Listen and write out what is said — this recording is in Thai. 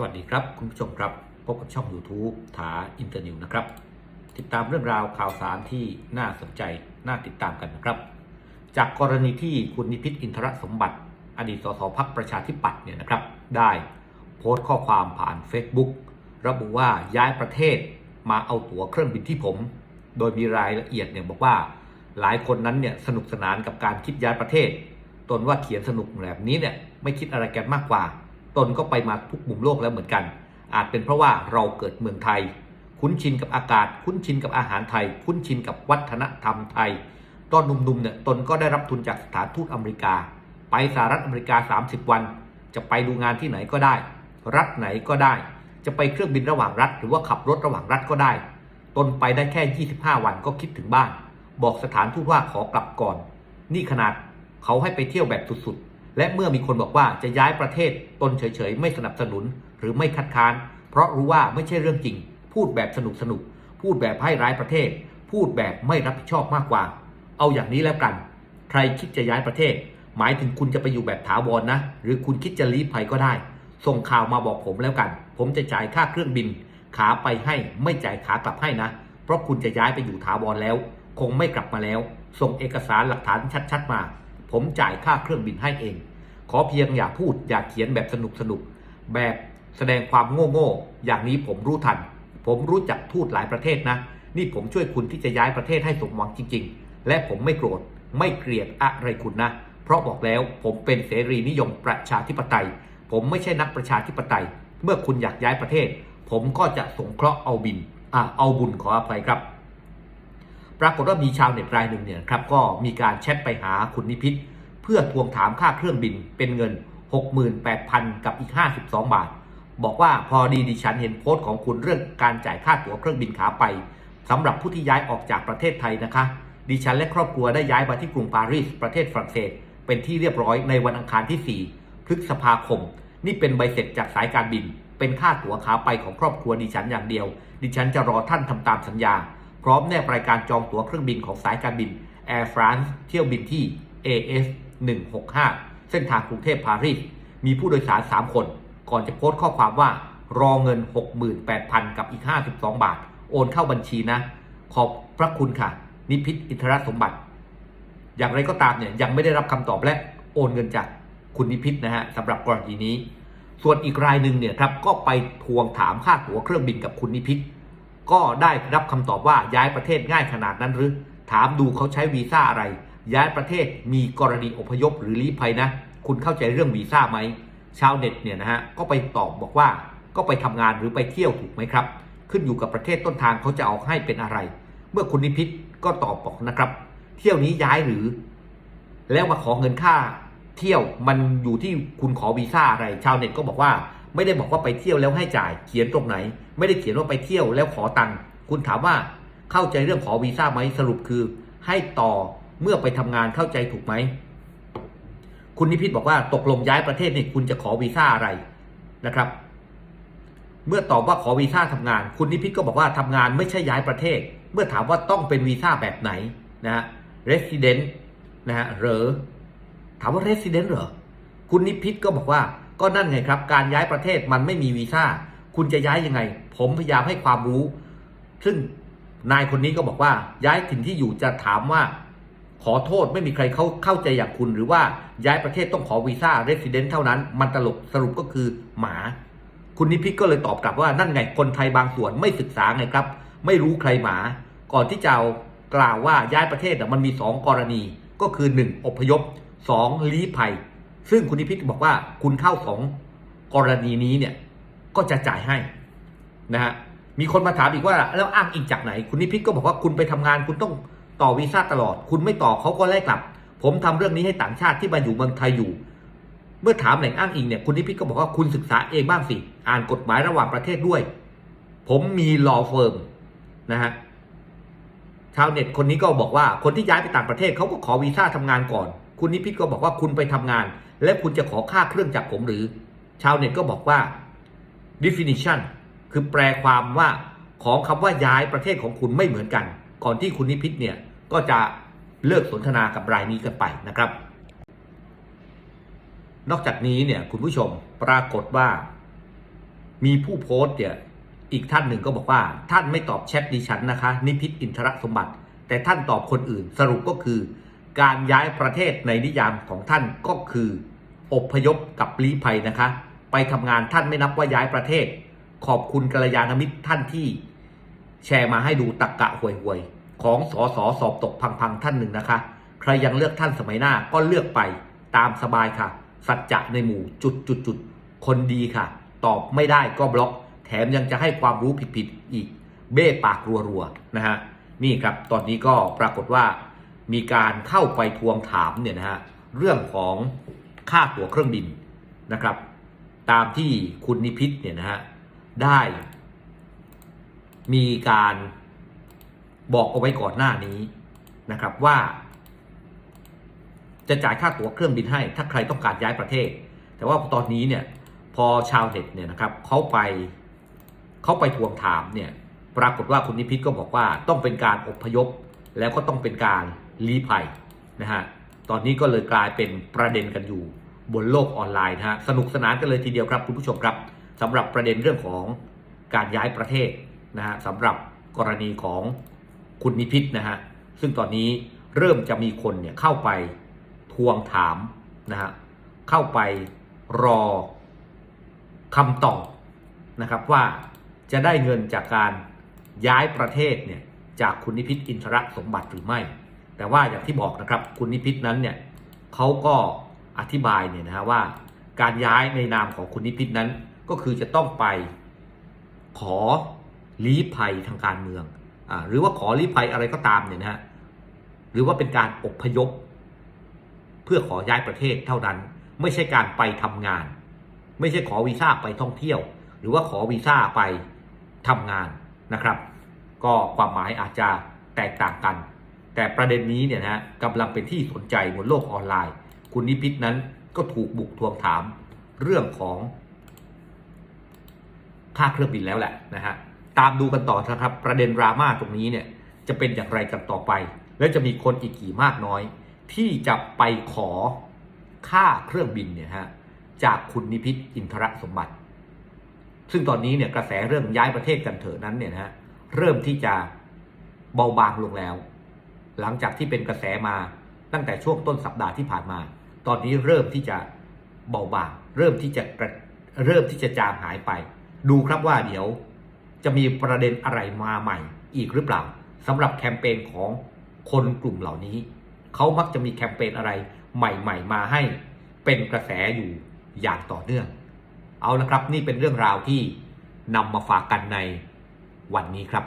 สวัสดีครับ คุณผู้ชมครับ พบกับช่อง YouTube ถาอินเตอร์นิวนะครับ ติดตามเรื่องราวข่าวสารที่น่าสนใจน่าติดตามกันนะครับ จากกรณีที่คุณนิพิษอินทรสมบัติ อดีตสสพักประชาธิปัตย์เนี่ยนะครับ ได้โพสต์ข้อความผ่าน Facebook ระบุว่าย้ายประเทศมาเอาตั๋วเครื่องบินที่ผม โดยมีรายละเอียดเนี่ยบอกว่าหลายคนนั้นเนี่ยสนุกสนานกับการคิดย้ายประเทศ ตนว่าเขียนสนุกแบบนี้เนี่ยไม่คิดอะไรกันมากกว่า ตนก็ไปมาทุกมุมโลกแล้วเหมือนกัน อาจเป็นเพราะว่าเราเกิดเมืองไทย คุ้นชินกับอากาศ คุ้นชินกับอาหารไทย คุ้นชินกับวัฒนธรรมไทย ตอนหนุ่มๆเนี่ยตนก็ได้รับทุนจากสถานทูตอเมริกา ไปสหรัฐอเมริกา 30 วัน จะไปดูงานที่ไหนก็ได้ รัฐไหนก็ได้ จะไปเครื่องบินระหว่างรัฐ หรือว่าขับรถระหว่างรัฐก็ได้ ตนไปได้แค่ 25 วันก็คิดถึงบ้าน บอกสถานทูตว่าขอกลับก่อน นี่ขนาดเขาให้ไปเที่ยวแบบสุดๆ และเมื่อมีคนบอกว่าจะย้ายประเทศตนเฉยๆ ไม่สนับสนุนหรือไม่คัดค้าน เพราะรู้ว่าไม่ใช่เรื่องจริง พูดแบบสนุกๆพูดแบบให้ร้ายประเทศ พูดแบบไม่รับผิดชอบมากกว่า เอาอย่างนี้แล้วกัน ใครคิดจะย้ายประเทศ หมายถึงคุณจะไปอยู่แบบถาวรนนะ หรือคุณคิดจะลี้ภัยก็ได้ ส่งข่าวมาบอกผมแล้วกัน ผมจะจ่ายค่าเครื่องบิน ขาไปให้ไม่จ่ายขากลับให้นะ เพราะคุณจะย้ายไปอยู่ถาวรแล้ว คงไม่กลับมาแล้ว ส่งเอกสารหลักฐานชัด ๆ มา ผมจ่ายค่าเครื่องบินให้เอง ขอเพียงอย่าพูดอย่าเขียนแบบสนุกสนุกแบบแสดงความโง่โง่อย่างนี้ผมรู้ทัน ผมรู้จักทูตหลายประเทศนะ นี่ผมช่วยคุณที่จะย้ายประเทศให้สมหวังจริง ๆ และผมไม่โกรธไม่เกลียดอะไรคุณนะ เพราะบอกแล้วผมเป็นเสรีนิยมประชาธิปไตย ผมไม่ใช่นักประชาธิปไตย เมื่อคุณอยากย้ายประเทศ ผมก็จะสงเคราะห์เอาบินอ่าเอาบุญขออภัยครับ ปรากฏว่ามีชาวเน็ตรายหนึ่งเนี่ยครับก็มีการแชทไปหาคุณนิพิษเพื่อทวงถามค่าเครื่องบินเป็นเงิน 68,000 กับอีก 52 บาท บอกว่าพอดีดิฉันเห็นโพสต์ของคุณเรื่องการจ่ายค่าตั๋วเครื่องบินขาไปสำหรับผู้ที่ย้ายออกจากประเทศไทยนะคะ ดิฉันและครอบครัวได้ย้ายมาที่กรุงปารีสประเทศฝรั่งเศส เป็นที่เรียบร้อยในวันอังคารที่ 4 พฤษภาคม นี่เป็นใบเสร็จจากสายการบิน เป็นค่าตั๋วขาไปของครอบครัวดิฉันอย่างเดียว ดิฉันจะรอท่านทำตามสัญญา พร้อมแนบรายการจองตั๋วเครื่องบินของสายการบิน Air France เที่ยวบินที่ AS 165 เส้นทางกรุงเทพปารีส มีผู้โดยสาร 3 คน ก่อนจะโพสต์ข้อความว่า รอเงิน 68,000 กับอีก 52 บาท โอนเข้าบัญชีนะ ขอบพระคุณค่ะ นิพิษอินทรสมบัติ อย่างไรก็ตามเนี่ยยังไม่ได้รับคำตอบและโอนเงินจากคุณนิพิษนะฮะสำหรับกรณีนี้ ส่วนอีกรายหนึ่งเนี่ยครับก็ไปทวงถามค่าตั๋วเครื่องบินกับคุณนิพิษ ก็ได้รับคำตอบว่าย้ายประเทศง่ายขนาดนั้นหรือ ถามดูเขาใช้วีซ่าอะไร ย้ายประเทศมีกรณีอพยพหรือลี้ภัยนะ คุณเข้าใจเรื่องวีซ่าไหมชาวเน็ตเนี่ยนะฮะก็ไปตอบบอกว่าก็ไปทำงานหรือไปเที่ยวถูกไหมครับ ขึ้นอยู่กับประเทศต้นทางเขาจะเอาให้เป็นอะไร เมื่อคุณนิพิษก็ตอบบอกนะครับ เที่ยวนี้ย้ายหรือ แล้วมาขอเงินค่า เที่ยวมันอยู่ที่คุณขอวีซ่าอะไร ชาวเน็ตก็บอกว่า ไม่ได้บอกว่าไปเที่ยวแล้วให้จ่ายเขียนตรงไหน ไม่ได้เขียนว่าไปเที่ยวแล้วขอตังค์คุณถามว่าเข้าใจเรื่องขอวีซ่าไหมสรุปคือ ให้ต่อเมื่อไปทำงานเข้าใจถูกไหมคุณนิพิษบอกว่าตกลงย้ายประเทศนี่คุณจะขอวีซ่าอะไรนะครับ เมื่อตอบว่าขอวีซ่าทำงาน คุณนิพิษก็บอกว่าทำงานไม่ใช่ย้ายประเทศ เมื่อถามว่าต้องเป็นวีซ่าแบบไหนนะฮะ resident นะฮะหรือถามว่า resident เหรอคุณนิพิษก็บอกว่า ก็นั่นไงครับ การย้ายประเทศมันไม่มีวีซ่า คุณจะย้ายยังไง ผมพยายามให้ความรู้ ซึ่งนายคนนี้ก็บอกว่าย้ายถิ่นที่อยู่จะถามว่า ขอโทษไม่มีใครเข้าเข้าใจอย่างคุณ หรือว่าย้ายประเทศต้องขอวีซ่า resident เท่านั้น มันตลกสรุปก็คือหมา คุณนิพิษก็เลยตอบกลับว่านั่นไงคนไทยบางส่วนไม่ศึกษาไงครับ ไม่รู้ใครหมา ก่อนที่จะกล่าวว่าย้ายประเทศน่มันมี 2 กรณี ก็คือ 1 อพยพ 2 ลี้ภัย ซึ่งคุณนิพิษบอกว่าคุณเข้าสองกรณีนี้เนี่ยก็จะจ่ายให้นะฮะมีคนมาถามอีกว่าแล้วอ้างอิงจากไหน คุณนิพิษก็บอกว่าคุณไปทำงานคุณต้องต่อวีซ่าตลอด คุณไม่ต่อเขาก็ไล่กลับ ผมทำเรื่องนี้ให้ต่างชาติที่มาอยู่เมืองไทยอยู่ เมื่อถามแหล่งอ้างอิงเนี่ยคุณนิพิษก็บอกว่าคุณศึกษาเองบ้างสิ อ่านกฎหมายระหว่างประเทศด้วย ผมมีลอเฟิร์มนะฮะชาวเน็ตคนนี้ก็บอกว่าคนที่ย้ายไปต่างประเทศเขาก็ขอวีซ่าทำงานก่อน คุณนิพิษก็บอกว่าคุณไปทำงาน และคุณจะขอค่าเครื่องจากผมหรือ ชาวเน็ตก็บอกว่า definition คือแปลความว่าของคำว่าย้ายประเทศของคุณไม่เหมือนกัน ก่อนที่คุณนิพิษเนี่ยก็จะเลิกสนทนากับรายนี้กันไปนะครับ นอกจากนี้เนี่ยคุณผู้ชมปรากฏว่า มีผู้โพสต์เนี่ยอีกท่านหนึ่งก็บอกว่า ท่านไม่ตอบแชทดิฉันนะคะ นิพิษอินทรสมบัติ แต่ท่านตอบคนอื่นสรุปก็คือ การย้ายประเทศในนิยามของท่านก็คืออบพยพกับลี้ภัยนะคะ ไปทำงานท่านไม่นับว่าย้ายประเทศ ขอบคุณกัลยาณมิตรท่านที่ แชร์มาให้ดูตักกะห่วยๆ ของสอสอสอบตกพังๆท่านหนึ่งนะคะ ใครยังเลือกท่านสมัยหน้าก็เลือกไปตามสบายค่ะ สัจจะในหมู่จุดจุดจุดๆคนดีค่ะ ตอบไม่ได้ก็บล็อก แถมยังจะให้ความรู้ผิดๆอีก เบ้ปากรัวๆนะฮะนี่ครับตอนนี้ก็ปรากฏว่า มีการเข้าไปทวงถามเนี่ยนะฮะเรื่องของค่าตั๋วเครื่องบินนะครับ ตามที่คุณนิพิษเนี่ยนะฮะได้ มีการบอกเอาไว้ก่อนหน้านี้นะครับว่า จะจ่ายค่าตั๋วเครื่องบินให้ ถ้าใครต้องการย้ายประเทศ แต่ว่าตอนนี้เนี่ยพอชาวเน็ตเนี่ยนะครับเขาไปเขาไปทวงถามเนี่ยปรากฏว่าคุณนิพิษก็บอกว่าต้องเป็นการอพยพแล้วก็ต้องเป็นการ ลี้ภัยนะฮะตอนนี้ก็เลยกลายเป็นประเด็นกันอยู่บนโลกออนไลน์นะฮะสนุกสนานกันเลยทีเดียวครับคุณผู้ชมครับสำหรับประเด็นเรื่องของการย้ายประเทศนะฮะสำหรับกรณีของคุณนิพิษนะฮะซึ่งตอนนี้เริ่มจะมีคนเนี่ยเข้าไปทวงถามนะฮะเข้าไปรอคำตอบนะครับว่าจะได้เงินจากการย้ายประเทศเนี่ยจากคุณนิพิษอินทรสมบัติหรือไม่ แต่ว่าอย่างที่บอกนะครับคุณนิพิษนั้นเนี่ยเขาก็อธิบายเนี่ยนะฮะว่า การย้ายในนามของคุณนิพิษนั้น ก็คือจะต้องไปขอลี้ภัยทางการเมืองอ่าหรือว่าขอลี้ภัยอะไรก็ตามเนี่ยนะฮะหรือว่าเป็นการอพยพ เพื่อขอย้ายประเทศเท่านั้น ไม่ใช่การไปทำงาน ไม่ใช่ขอวีซ่าไปท่องเที่ยว หรือว่าขอวีซ่าไปทำงานนะครับ ก็ความหมายอาจจะแตกต่างกัน แต่ประเด็นนี้เนี่ยนะกำลังเป็นที่สนใจบนโลกออนไลน์ คุณนิพิษนั้นก็ถูกบุกทวงถามเรื่องของค่าเครื่องบินแล้วแหละนะฮะตามดูกันต่อนะครับ ประเด็นดราม่าตรงนี้เนี่ยจะเป็นอย่างไรกันต่อไป และจะมีคนอีกกี่มากน้อย ที่จะไปขอค่าเครื่องบินเนี่ยฮะจากคุณนิพิษอินทรสมบัติ ซึ่งตอนนี้เนี่ยกระแสเรื่องย้ายประเทศกันเถอะนั้นเนี่ยนะฮะเริ่มที่จะเบาบางลงแล้ว หลังจากที่เป็นกระแสมาตั้งแต่ช่วงต้นสัปดาห์ที่ผ่านมา ตอนนี้เริ่มที่จะเบาบางเริ่มที่จะกระเริ่มที่จะจางหายไป ดูครับว่าเดี๋ยวจะมีประเด็นอะไรมาใหม่อีกหรือเปล่าสำหรับแคมเปญของคนกลุ่มเหล่านี้ เขามักจะมีแคมเปญอะไรใหม่ ๆ มาให้เป็นกระแสอยู่อย่างต่อเนื่อง เอาละครับนี่เป็นเรื่องราวที่นำมาฝากกันในวันนี้ครับ